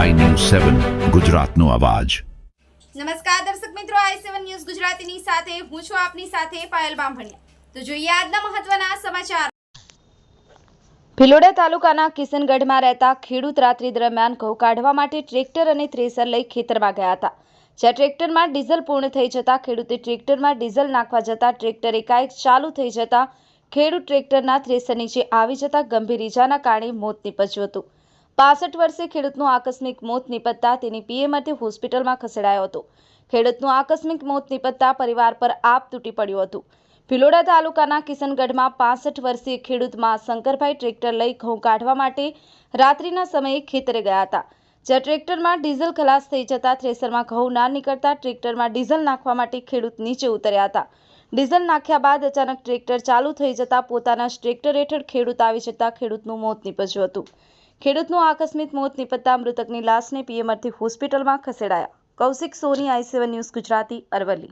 સેવન, ગુજરાતનો અવાજ. નમસ્કાર દર્શક મિત્રો, આઈ સેવન ન્યૂઝ ગુજરાતીની સાથે હું છું આપની સાથે પાયલ બામભણિયા. તો જોઈએ આજના મહત્વના સમાચાર. ભિલોડા તાલુકાના કિશનગઢમાં રહેતા ખેડૂત રાત્રિ દરમિયાન ઘઉં કાઢવા માટે ટ્રેક્ટર અને થ્રેસર લઈ ખેતરમાં ગયા હતા. જ્યાં ટ્રેક્ટરમાં ડીઝલ પૂર્ણ થઈ જતા ખેડૂતે ટ્રેક્ટરમાં ડીઝલ નાખવા જતા ટ્રેક્ટર એકાએક ચાલુ થઈ જતા ખેડૂત ટ્રેક્ટરના થ્રેસર નીચે આવી જતા ગંભીર ઈજાના કારણે મોત નીપજ્યું હતું. પાસઠ વર્ષે ખેડૂતનું આકસ્મિક મોત નિપજતા તેની પીએમઆરટી હોસ્પિટલમાં ખસેડાયો હતો. ખેડૂતનું આકસ્મિક મોત નીપજતા પરિવાર પર આપ તૂટી પડ્યું હતું. ભિલોડા તાલુકાના કિશનગઢમાં પાસઠ વર્ષીય ખેડૂતમાં શંકરભાઈ ટ્રેક્ટર લઈ ઘઉં કાઢવા માટે રાત્રિના સમયે ખેતરે ગયા હતા. જ્યાં ટ્રેક્ટરમાં ડીઝલ ખલાસ થઈ જતા થ્રેસરમાં ઘઉં ના નીકળતા ટ્રેક્ટરમાં ડીઝલ નાખવા માટે ખેડૂત નીચે ઉતર્યા હતા. ડીઝલ નાખ્યા બાદ અચાનક ટ્રેક્ટર ચાલુ થઈ જતા પોતાના ટ્રેક્ટર હેઠળ ખેડૂત આવી જતા ખેડૂતનું મોત નીપજ્યું હતું. ખેડૂતનું આકસ્મિક મોત નિપજતા મૃતકની લાશને પીએમઆરથી હોસ્પિટલમાં ખસેડાયા. Kaushik Soni, I seven news Gujarati, Aravalli.